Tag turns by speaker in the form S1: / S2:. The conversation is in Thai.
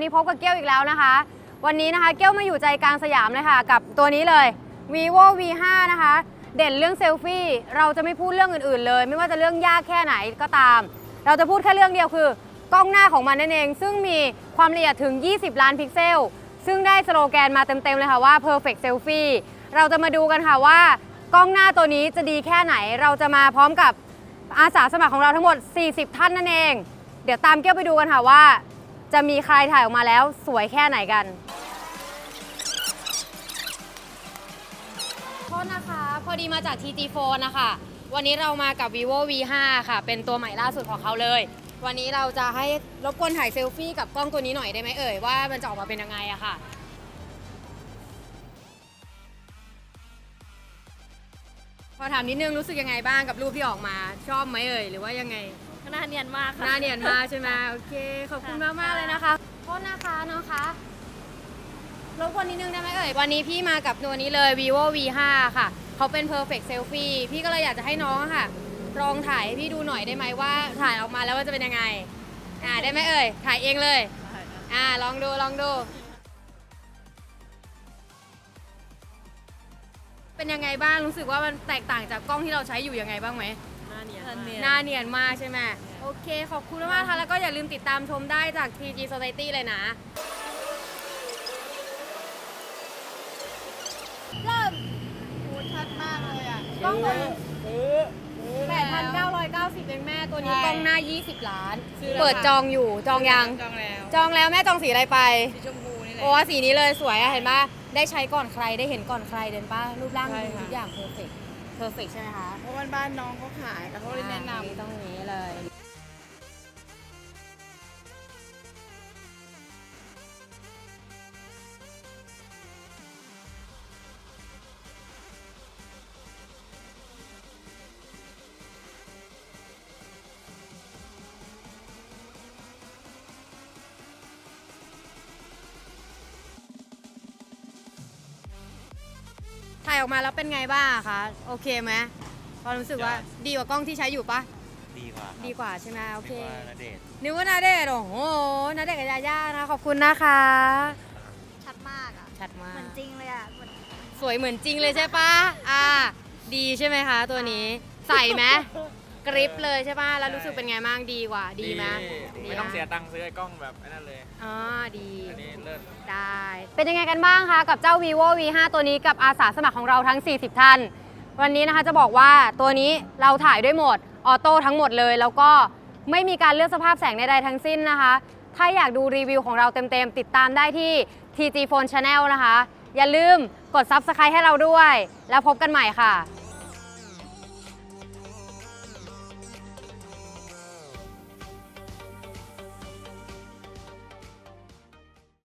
S1: นี่พบกับเกี้ยวอีกแล้วนะคะ วันนี้นะคะเกี้ยวมาอยู่ใจกลางสยามเลยค่ะ กับตัวนี้เลย vivo v5 นะคะ เด่นเรื่องเซลฟี่ เราจะไม่พูดเรื่องอื่นๆเลย ไม่ว่าจะเรื่องยากแค่ไหนก็ตาม เราจะพูดแค่เรื่องเดียวคือกล้องหน้าของมันนั่นเอง ซึ่งมีความละเอียดถึง 20 ล้านพิกเซล ซึ่งได้สโลแกนมาเต็มๆเลยค่ะว่า perfect selfie เราจะมาดูกันค่ะว่ากล้องหน้าตัวนี้จะดีแค่ไหน เราจะมาพร้อมกับอาสาสมัครของเราทั้งหมด 40 ท่านนั่นเอง เดี๋ยวตามเกี้ยวไปดูกันค่ะว่า จะมีใครถ่ายออกมาแล้วสวยแค่ไหนกัน โทษนะคะ พอดีมาจาก TG Phone นะคะ วันนี้เรามากับ vivo v5 ค่ะ เป็นตัวใหม่ล่าสุดของเขาเลย วันนี้เราจะให้รบกวนถ่ายเซลฟี่กับกล้องตัวนี้หน่อยได้ไหมเอ่ย ว่ามันจะออกมาเป็นยังไงอะค่ะ พอถามนิดนึงรู้สึกยังไงบ้างกับรูปที่ออกมา ชอบไหมเอ่ย หรือว่ายังไง
S2: หน้าเนียนมากค่ะ
S1: หน้าเนียนมากใช่ไหมโอเค ขอบคุณมากมากๆเลยนะคะโทษนะคะน้องคะรบกวนนิดนึงได้ไหมเอ่ย วันนี้พี่มากับตัวนี้เลย vivo v5 ค่ะ เขาเป็น perfect selfie พี่ก็เลยอยากจะให้น้องอะค่ะ ลองถ่ายให้พี่ดูหน่อยได้ไหมว่าถ่ายออกมาแล้วว่าจะเป็นยังไง อ่าได้ไหมเอ่ย ถ่ายเองเลย อ่าลองดูลองดู เป็นยังไงบ้างรู้สึกว่ามันแตกต่างจากกล้องที่เราใช้อยู่ยังไงบ้างไหม
S2: หน้าเนียน
S1: หน้าเนียนมากใช่ไหมโอเค ขอบคุณมากๆค่ะ แล้วก็อย่าลืมติดตามชมได้จาก TG Society เลยนะ เริ่ม
S2: ชัดมากเลยอะ
S1: กล้องตัวนี้8,990เองแม่ตัวนี้
S2: ใช่
S1: กล้องหน้า 20 ล้าน
S2: ซื้อแล้ว
S1: เปิด
S2: ค่ะ
S1: จองอยู่จองยัง
S2: จองแล้ว
S1: จองแล้วแม่จองสีอะไรไป
S2: สีชมพูนี่แหละ
S1: โอ้สีนี้เลยสวยอะเห็นปะได้ใช้ก่อนใครได้เห็นก่อนใครเดินป้ารูปร่าง
S2: ใช่
S1: ดี
S2: ค่ะ
S1: ทุกอย่างเพอร์เฟก เพอร์เฟกใช่ไหมคะ
S2: เพราะว่าบ้านน้องเขาขายแต่เขาเลยแนะน
S1: อ่าต้องอย่างนี้เลย ถ่ายออกมาแล้วเป็นไงบ้างอะคะ โอเคไหมความรู้สึกว่าดีกว่ากล้องที่ใช้อยู่ปะ
S3: ดีกว่าครับ
S1: ดีกว่าใช่ไหมโอเค
S3: นึกว่าณเดชน์
S1: นึกว่านาเดชน์โอ้โหนาเดชน์กับยาย่านะ ขอบคุณนะคะ
S4: ชัดมากอะ
S1: ชัดมาก
S4: เหมือนจริงเลยอะเหมือน
S1: สวยเหมือนจริงเลยใช่ปะอ่า ดีใช่ไหมคะ ตัวนี้ ใส่ไหม กริปเลยใช่ปะแล้วรู้สึกเป็นไงบ้างดีกว่า ดีไหม
S3: ไม่ต้องเสียตังค์ซื้อไอ้กล้องแบบไอ้นั่นเลย
S1: อ๋อดี
S3: อันนี้เลิศ
S1: ได้ เป็นยังไงกันบ้างคะ กับเจ้า vivo v5 ตัวนี้กับอาสาสมัครของเราทั้ง 40 ท่าน วันนี้นะคะจะบอกว่าตัวนี้เราถ่ายด้วยโหมดออโต้ทั้งหมดเลย แล้วก็ไม่มีการเลือกสภาพแสงใดๆทั้งสิ้นนะคะ ถ้าอยากดูรีวิวของเราเต็มๆ ติดตามได้ที่ TG Phone Channel นะคะ อย่าลืมกด Subscribe ให้เราด้วย แล้วพบกันใหม่ค่ะ